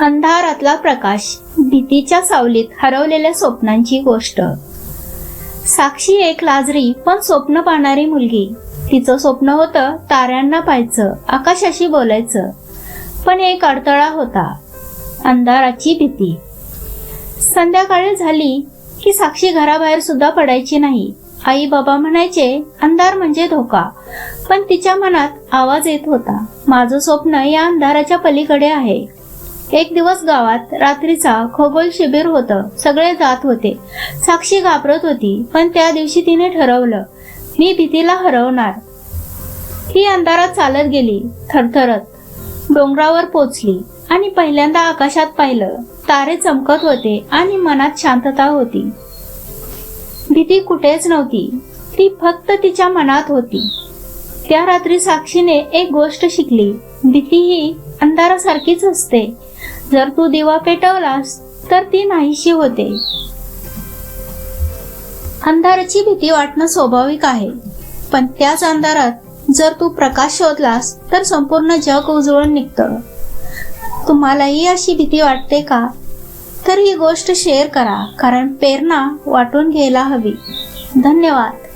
अंधारातला प्रकाश भीतीच्या सावलीत हरवलेल्या स्वप्नांची गोष्ट. साक्षी एक लाजरी पण स्वप्न पाहणारी मुलगी. तिचं स्वप्न होतं ताऱ्यांना पाहायचं आकाशाशी बोलायचं. पण एक अडथळा होता अंधाराची भीती. संध्याकाळी झाली की साक्षी घराबाहेर सुद्धा पडायची नाही. आई बाबा म्हणायचे अंधार म्हणजे धोका. पण तिच्या मनात आवाज येत होता माझं स्वप्न या अंधाराच्या पलीकडे आहे. एक दिवस गावात रात्रीचा खगोल शिबिर होतं. सगळे जात होते. साक्षी घाबरत होती पण त्या दिवशी तिने ठरवलं मी भीतीला हरवणार. ती अंधारात चालत गेली थरथरत. डोंगरावर पोचली आणि पहिल्यांदा आकाशात पाहिलं तारे चमकत होते आणि मनात शांतता होती. भीती कुठेच नव्हती ती फक्त तिच्या मनात होती. त्या रात्री साक्षीने एक गोष्ट शिकली भीती ही अंधारासारखीच असते. जर तू दिवा पेटवलास तर ती नाहीशी होते. अंधाराची भीती वाटणं स्वाभाविक आहे. पण त्याच अंधारात जर तू प्रकाश शोधलास तर संपूर्ण जग उजळून निघतं. तुम्हालाही अशी भीती वाटते का? तर ही गोष्ट शेअर करा कारण प्रेरणा वाटून घ्यायला हवी. धन्यवाद.